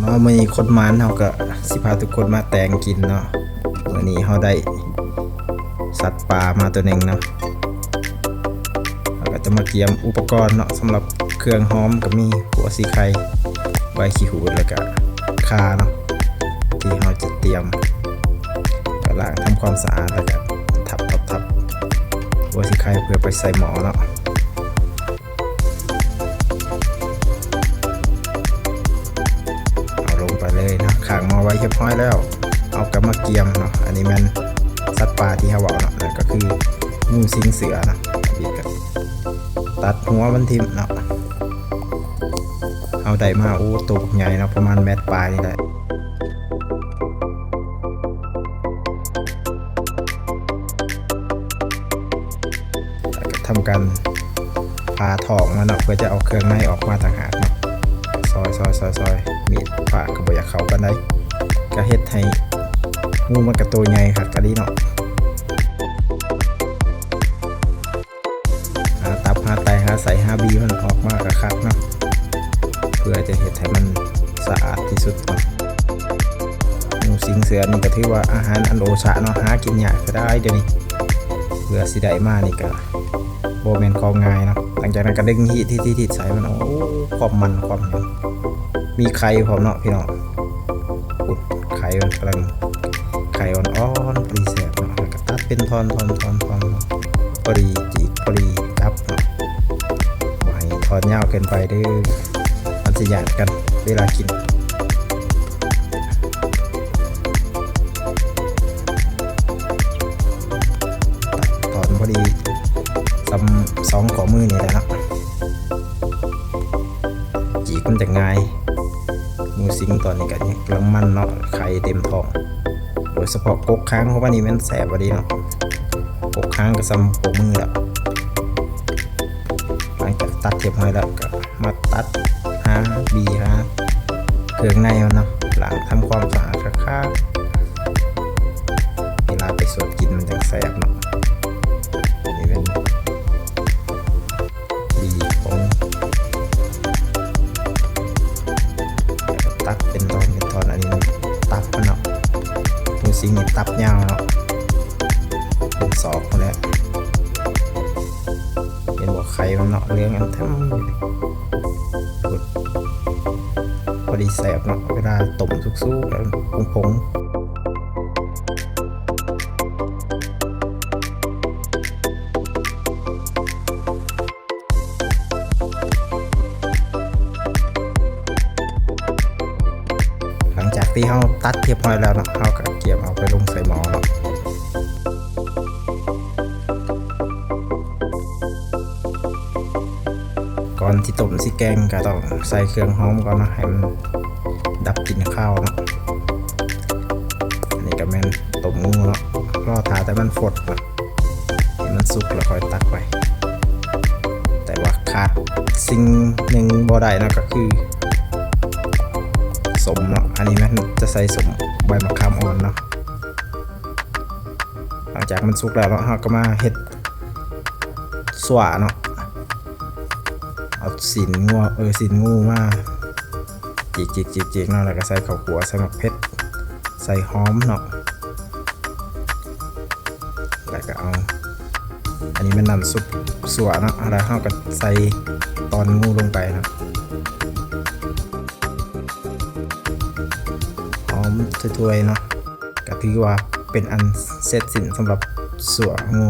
เนาะมีคนมานเขาก็สิพาทุกคนมาแต่งกินเนาะวันนี้เขาได้สัตว์ป่ามาตัวหนึ่งเนาะเราก็จะมาเตรียมอุปกรณ์เนาะสำหรับเครื่องหอมก็มีหัวสีไข่ใบขี้หูดแล้วก็คาเนาะที่เราจะเตรียมก็ล้างทำความสะอาดแล้วก็ทับทับทับหัวสีไข่เพื่อไปใส่หมอเนาะ ขางมาไว้เรียบร้อยแล้ว เอากลับมาเกียมเนาะอันนี้มันสัตว์ป่าที่เขาบอกเนาะก็คืองูสิงเสือเนาะบีกันตัดหัวมันทิมเนาะเอาได้มาโอ้ตัวใหญ่เนาะประมาณแมตรปลายนี่แหละทำการผ่าทองมันเนาะเพื่อจะเอาเครื่องในออกมาต่างหากเนาะ อยซอยซอยซอยมีดผ่ากก็บ่อยากเข้ากันได้ก็เฮ็ดให้งูมันกระตัวใหญ่ค่ะกะดีเนาะหาตับหาไตหาใส่หาบีมันออกมากระคักเนาะเพื่อจะเฮ็ดให้มันสะอาดที่สุดเนาะงูสิงเสือนี่ก็ถือว่าอาหารอันโอชะเนาะหากินยากก็ได้เดี๋ยวนี้เพื่อสิได้มานี่ก็โบแมนของง่ายเนาะหลังจากนั้นก็ดึงที่ที่ที่ที่ใส่มันโอ้ความมันความหยัง มีไข่พร้อมเนาะพี่น้องอุดไข่มันกำลังไข่อ่อนๆพอดีแสบเนาะแล้วก็ตัดเป็นทอนทอนทอนทอนเนาะพอดีจีกพอดีจับเนาะบ่ให้ทอนยาวเกินไปด้อมันจะหยาดกันเวลากินตอนพอดีซ้ำสองขอมือนี่แหละนะจีกมันจะง่าย งูสิงตอนนี้กันยังกำลังมันเนาะไข่เต็มท้องโดยเฉพาะกกค้างเพราะว่านี่มันแสบพอดีเนาะกกค้างกับซ้ำปมือแล้วหลังจากตัดเรียบร้อยแล้วก็มาตัดหาบีหาเครื่องในมันเนาะหลังทำความสะอาดค่าเวลาไปสดกินมันจะแสบเนาะ มูซิงนี่ตับยาวเนาะเป็นสอกคนแล้วเป็นบอกไข่มันเนาะเลี้ยงอันทั้งกดพอดีแสบเนาะเวลาต้มสุกๆแล้วผงๆหลังจากที่เขาตัดเรียบร้อยแล้วเนาะเขาก็ เก็บเอาไปลงใส่หม้อเนาะก่อนที่ต้มสิแกงก็ต้องใส่เครื่องหอมก่อนนะให้มันดับกลิ่นข้าวเนาะอันนี้ก็แม่นต้มงูเนาะรอทาแต่มันฟดเนาะให้มันสุกแล้วค่อยตักไปแต่ว่าขาดสิ่งหนึ่งบ่ได้นะก็คือ สมเนาะ อันนี้ม่นจะใส่สมใบมะขามอ่อนเนาะ หลังจากมันสุกแล้วเนาะเราก็มาเฮ็ดสวาเนาะ เอาสินงูเออสินงูมาจิกจิกจิกจิกเนาะ แล้วก็ใส่ข้าวขัวใส่มะเพ็ด ใส่หอมเนาะ แล้วก็เอา อันนี้เป็นนำซุปสัวเนาะแล้วเราก็ใส่ตอนงูลงไปเนาะ ถ้วยๆเนาะก็ถือว่าเป็นอันเสร็จสิ้นสำหรับสัวงู